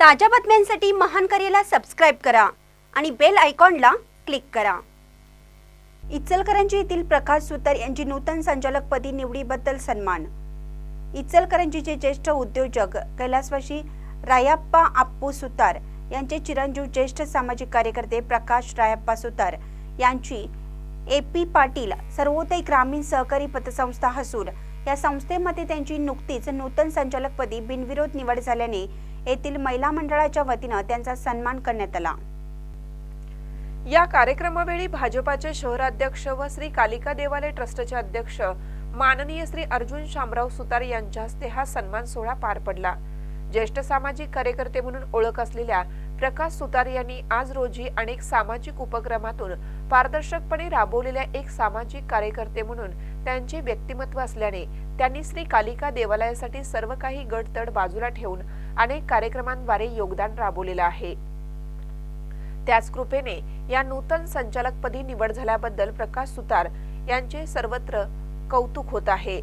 ताज्या बातम्यांसाठी महान करेला सबस्क्राईब करा आणि बेल आयकॉनला क्लिक करा. इचलकरंजी येथील प्रकाश सुतार यांची नूतन संचालकपदी निवडीबद्दल सन्मान. इचलकरंजीचे ज्येष्ठ उद्योजक कैलासवाशी रायाप्पा आप्पू सुतार यांचे चिरंजीव ज्येष्ठ सामाजिक कार्यकर्ते प्रकाश रायाप्पा सुतार यांची ए पी पाटील सर्वोदय ग्रामीण सहकारी पतसंस्था हसूर या संस्थेमध्ये त्यांची नुकतीच नूतन संचालकपदी बिनविरोध निवड झाल्याने येथील महिला मंडळाच्या वतीनं त्यांचा सन्मान करण्यात आला. या कार्यक्रमावेळी भाजपाचे शहराध्यक्ष व श्री कालिका देवालय ट्रस्टचे अध्यक्ष माननीय श्री अर्जुन शामराव सुतार यांच्या हस्ते हा सन्मान सोहळा पार पडला. ज्येष्ठ सामाजिक कार्यकर्ते म्हणून ओळख असलेल्या प्रकाश सुतार यांनी आज रोजी अनेक सामाजिक उपक्रमातून पारदर्शकपणे राबवलेल्या एक सामाजिक कार्यकर्ते म्हणून त्यांचे व्यक्तिमत्व असल्याने त्यांनी श्री कालिका देवालयासाठी सर्व काही गडतड बाजूला ठेवून अनेक कार्यक्रमांद्वारे योगदान राबवलेलं आहे. त्याच कृपेने या नूतन संचालकपदी निवड झाल्याबद्दल प्रकाश सुतार यांचे सर्वत्र कौतुक होत आहे.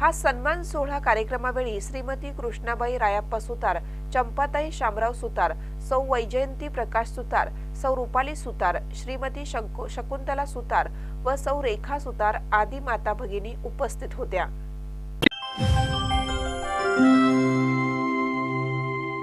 हा सन्मान सोहळा कार्यक्रमावेळी श्रीमती कृष्णाबाई रायाप्पा सुतार चंपाताई शामराव सुतार सौ वैजयंती प्रकाश सुतार सौ रुपाली सुतार श्रीमती शंकु शकुंतला सुतार व सौ रेखा सुतार आदी माता भगिनी उपस्थित होत्या.